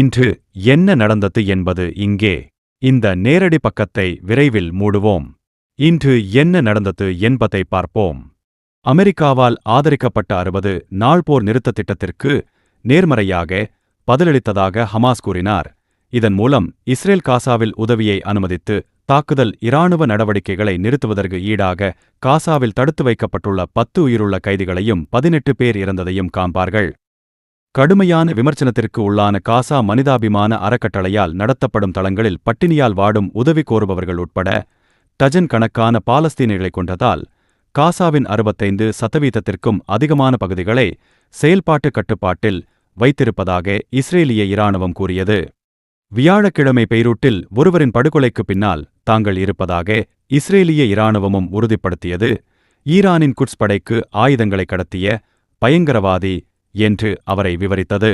இன்று என்ன நடந்தது என்பது இங்கே. இந்த நேரடி பக்கத்தை விரைவில் மூடுவோம். இன்று என்ன நடந்தது என்பதை பார்ப்போம். அமெரிக்காவால் ஆதரிக்கப்பட்ட அறுபது நாள் போர் நிறுத்த திட்டத்திற்கு நேர்மறையாக பதிலளித்ததாக ஹமாஸ் கூறினார். இதன் மூலம் இஸ்ரேல் காசாவில் உதவியை அனுமதித்து தாக்குதல் இராணுவ நடவடிக்கைகளை நிறுத்துவதற்கு ஈடாக காசாவில் தடுத்து வைக்கப்பட்டுள்ள பத்து உயிருள்ள கைதிகளையும் பதினெட்டு பேர் இறந்ததையும் காண்பார்கள். கடுமையான விமர்சனத்திற்கு உள்ளான காசா மனிதாபிமான அறக்கட்டளையால் நடத்தப்படும் தளங்களில் பட்டினியால் வாடும் உதவி கோருபவர்கள் உட்பட டஜன் கணக்கான பாலஸ்தீனிகளை கொண்டதால் காசாவின் அறுபத்தைந்து சதவீதத்திற்கும் அதிகமான பகுதிகளை செயல்பாட்டு கட்டுப்பாட்டில் வைத்திருப்பதாக இஸ்ரேலிய இராணுவம் கூறியது. வியாழக்கிழமை பெய்ரூட்டில் ஒருவரின் படுகொலைக்கு பின்னால் தாங்கள் இருப்பதாக இஸ்ரேலிய இராணுவமும் உறுதிப்படுத்தியது. ஈரானின் குட்ஸ் படைக்கு ஆயுதங்களை கடத்திய பயங்கரவாதி என்று அவரை விவரித்தது.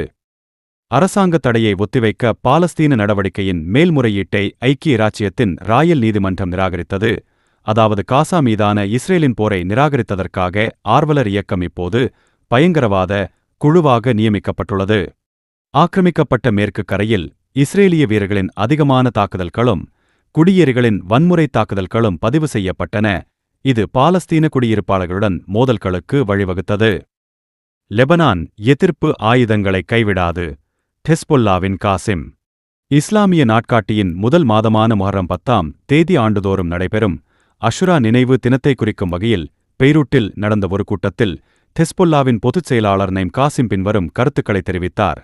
அரசாங்க தடையை ஒத்திவைக்க பாலஸ்தீன நடவடிக்கையின் மேல்முறையீட்டை ஐக்கிய இராச்சியத்தின் ராயல் நீதிமன்றம் நிராகரித்தது. அதாவது காசா மீதான இஸ்ரேலின் போரை நிராகரித்ததற்காக ஆர்வலர் இயக்கம் இப்போது பயங்கரவாத குழுவாக நியமிக்கப்பட்டுள்ளது. ஆக்கிரமிக்கப்பட்ட மேற்கு கரையில் இஸ்ரேலிய வீரர்களின் அதிகமான தாக்குதல்களும் குடியேறிகளின் வன்முறை தாக்குதல்களும் பதிவு செய்யப்பட்டன. இது பாலஸ்தீன குடியிருப்பாளர்களுடன் மோதல்களுக்கு வழிவகுத்தது. லெபனான் எதிர்ப்பு ஆயுதங்களை கைவிடாது. டெஸ்பொல்லாவின் காசிம். இஸ்லாமிய நாட்காட்டியின் முதல் மாதமான முஹர்ரம் பத்தாம் தேதி ஆண்டுதோறும் நடைபெறும். அஷுரா நினைவு தினத்தை குறிக்கும் வகையில் பெய்ரூட்டில் நடந்த ஒரு கூட்டத்தில் டெஸ்பொல்லாவின் பொதுச் செயலாளர் நைம் காசிம் பின்வரும் கருத்துக்களை தெரிவித்தார்.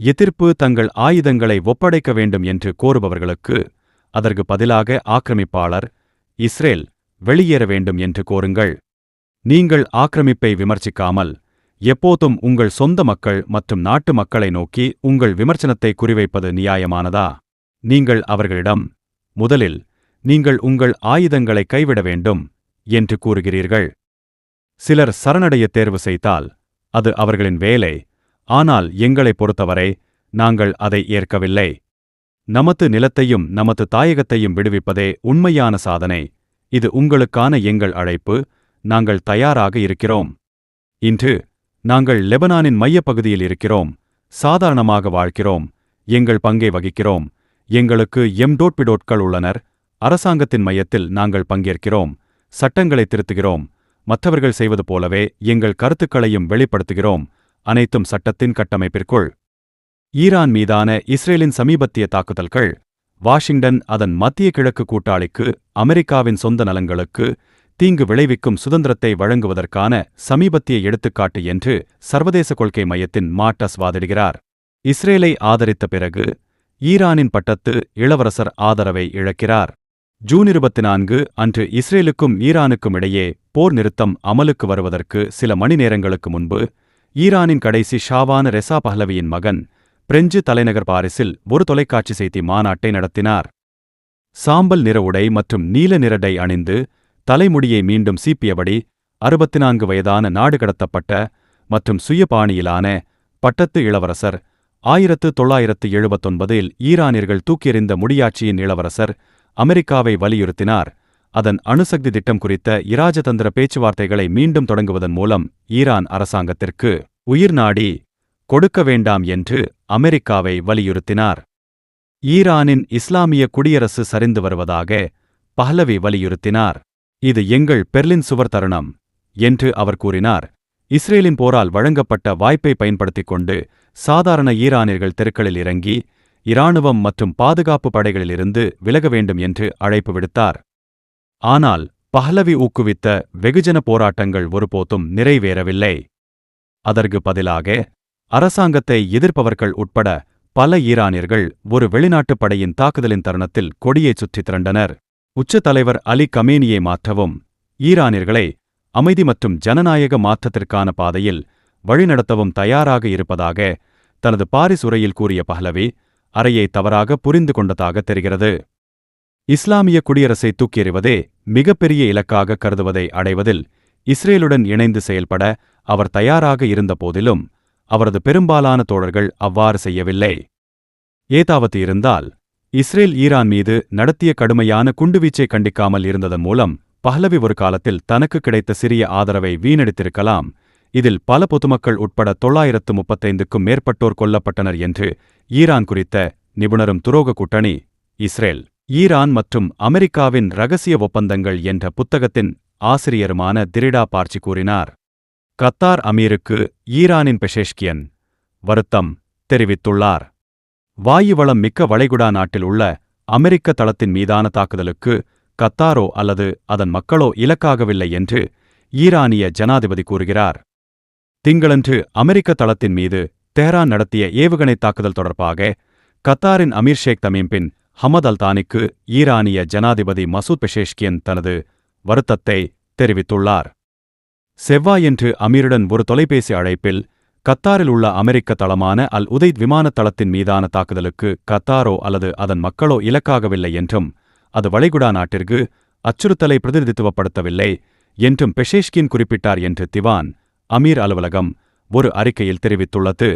எதிர்ப்பு தங்கள் ஆயுதங்களை ஒப்படைக்க வேண்டும் என்று கோருபவர்களுக்கு அதற்கு பதிலாக ஆக்கிரமிப்பாளர் இஸ்ரேல் வெளியேற வேண்டும் என்று கோருங்கள். நீங்கள் ஆக்கிரமிப்பை விமர்சிக்காமல் எப்போதும் உங்கள் சொந்த மக்கள் மற்றும் நாட்டு மக்களை நோக்கி உங்கள் விமர்சனத்தை குறிவைப்பது நியாயமானதா? நீங்கள் அவர்களிடம் முதலில் நீங்கள் உங்கள் ஆயுதங்களை கைவிட வேண்டும் என்று கூறுகிறீர்கள். சிலர் சரணடைய தேர்வு செய்தால் அது அவர்களின் வேலை. ஆனால் எங்களைப் பொறுத்தவரை நாங்கள் அதை ஏற்கவில்லை. நமது நிலத்தையும் நமது தாயகத்தையும் விடுவிப்பதே உண்மையான சாதனை. இது உங்களுக்கான எங்கள் அழைப்பு. நாங்கள் தயாராக இருக்கிறோம். இன்று நாங்கள் லெபனானின் மையப்பகுதியில் இருக்கிறோம். சாதாரணமாக வாழ்கிறோம். எங்கள் பங்கை வகிக்கிறோம். எங்களுக்கு எம்டோட்பிடோட்கள் உள்ளனர். அரசாங்கத்தின் மையத்தில் நாங்கள் பங்கேற்கிறோம். சட்டங்களை திருத்துகிறோம். மற்றவர்கள் செய்வது போலவே எங்கள் கருத்துக்களையும் வெளிப்படுத்துகிறோம். அனைத்தும் சட்டத்தின் கட்டமைப்பிற்குள். ஈரான் மீதான இஸ்ரேலின் சமீபத்திய தாக்குதல்கள் வாஷிங்டன் அதன் மத்திய கிழக்கு கூட்டாளிக்கு அமெரிக்காவின் சொந்த நலங்களுக்கு தீங்கு விளைவிக்கும் சுதந்திரத்தை வழங்குவதற்கான சமீபத்திய எடுத்துக்காட்டு என்று சர்வதேச கொள்கை மையத்தின் மாட்டஸ் வாதிடுகிறார். இஸ்ரேலை ஆதரித்த பிறகு ஈரானின் பட்டத்து இளவரசர் ஆதரவை இழக்கிறார். ஜூன் இருபத்தி நான்கு அன்று இஸ்ரேலுக்கும் ஈரானுக்கும் இடையே போர் நிறுத்தம் அமலுக்கு வருவதற்கு சில மணி நேரங்களுக்கு முன்பு ஈரானின் கடைசி ஷாவான ரெசா பஹ்லவியின் மகன் பிரெஞ்சு தலைநகர் பாரிஸில் ஒரு தொலைக்காட்சி செய்தி மாநாட்டை நடத்தினார். சாம்பல் நிற உடை மற்றும் நீல நிறடை அணிந்து தலைமுடியை மீண்டும் சீப்பியபடி அறுபத்தி நான்கு வயதான நாடு கடத்தப்பட்ட மற்றும் சுயபாணியிலான பட்டத்து இளவரசர் ஆயிரத்து தொள்ளாயிரத்து எழுபத்தொன்பதில் ஈரானியர்கள் தூக்கியெறிந்த முடியாட்சியின் இளவரசர் அமெரிக்காவை வலியுறுத்தினார். அதன் அணுசக்தி திட்டம் குறித்த இராஜதந்திர பேச்சுவார்த்தைகளை மீண்டும் தொடங்குவதன் மூலம் ஈரான் அரசாங்கத்திற்கு உயிர் நாடி கொடுக்க வேண்டாம் என்று அமெரிக்காவை வலியுறுத்தினார். ஈரானின் இஸ்லாமிய குடியரசு சரிந்து வருவதாக பஹ்லவி வலியுறுத்தினார். இது எங்கள் பெர்லின் சுவர் தருணம் என்று அவர் கூறினார். இஸ்ரேலின் போரால் வழங்கப்பட்ட வாய்ப்பை பயன்படுத்திக் கொண்டு சாதாரண ஈரானியர்கள் தெருக்களில் இறங்கி இராணுவம் மற்றும் பாதுகாப்பு படைகளிலிருந்து விலக வேண்டும் என்று அழைப்பு விடுத்தார். ஆனால் பஹ்லவி ஊக்குவித்த வெகுஜன போராட்டங்கள் ஒருபோதும் நிறைவேறவில்லை. அதற்கு பதிலாக அரசாங்கத்தை எதிர்ப்பவர்கள் உட்பட பல ஈரானியர்கள் ஒரு வெளிநாட்டுப் படையின் தாக்குதலின் தருணத்தில் கொடியைச் சுற்றித் திரண்டனர். உச்ச தலைவர் அலி கமேனியை மாற்றவும் ஈரானியர்களை அமைதி மற்றும் ஜனநாயக மாற்றத்திற்கான பாதையில் வழிநடத்தவும் தயாராக இருப்பதாக தனது பாரிஸ் உரையில் கூறிய பஹ்லவி அறையை தவறாக புரிந்து கொண்டதாக தெரிகிறது. இஸ்லாமிய குடியரசை தூக்கியறிவதே மிகப்பெரிய இலக்காக கருதுவதை அடைவதில் இஸ்ரேலுடன் இணைந்து செயல்பட அவர் தயாராக இருந்தபோதிலும் அவரது பெரும்பாலான தோழர்கள் அவ்வாறு செய்யவில்லை. ஏதாவது இருந்தால் இஸ்ரேல் ஈரான் மீது நடத்திய கடுமையான குண்டுவீச்சை கண்டிக்காமல் இருந்ததன் மூலம் பஹ்லவி ஒரு காலத்தில் தனக்கு கிடைத்த சிறிய ஆதரவை வீணடித்திருக்கலாம். இதில் பல பொதுமக்கள் உட்பட தொள்ளாயிரத்து முப்பத்தைந்துக்கும் மேற்பட்டோர் கொல்லப்பட்டனர் என்று ஈரான் குறித்த நிபுணரும் துரோக கூட்டணி இஸ்ரேல் ஈரான் மற்றும் அமெரிக்காவின் ரகசிய ஒப்பந்தங்கள் என்ற புத்தகத்தின் ஆசிரியருமான திரிடா பார்ச்சி கூறினார். கத்தார் அமீருக்கு ஈரானின் பெஷேஷ்கியன் வருத்தம் தெரிவித்துள்ளார். வாயு வளம் மிக்க வளைகுடா நாட்டில் உள்ள அமெரிக்க தளத்தின் மீதான தாக்குதலுக்கு கத்தாரோ அல்லது அதன் மக்களோ இலக்காகவில்லை என்று ஈரானிய ஜனாதிபதி கூறுகிறார். திங்களன்று அமெரிக்க தளத்தின் மீது தெஹ்ரான் நடத்திய ஏவுகணை தாக்குதல் தொடர்பாக கத்தாரின் அமீர் ஷேக் தமீம் பின் ஹமத் அல்தானிக்கு ஈரானிய ஜனாதிபதி மசூத் பெஷேஷ்கியன் தனது வருத்தத்தை தெரிவித்துள்ளார். செவ்வாயன்று அமீருடன் ஒரு தொலைபேசி அழைப்பில் கத்தாரில் உள்ள அமெரிக்க தளமான அல் உதைத் விமானத் தளத்தின் மீதான தாக்குதலுக்கு கத்தாரோ அல்லது அதன் மக்களோ இலக்காகவில்லை என்றும் அது வளைகுடா நாட்டிற்கு அச்சுறுத்தலை பிரதிநிதித்துவப்படுத்தவில்லை என்றும் பெஷேஷ்கின் குறிப்பிட்டார் என்று திவான் அமீர் அலுவலகம் ஒரு அறிக்கையில் தெரிவித்துள்ளது.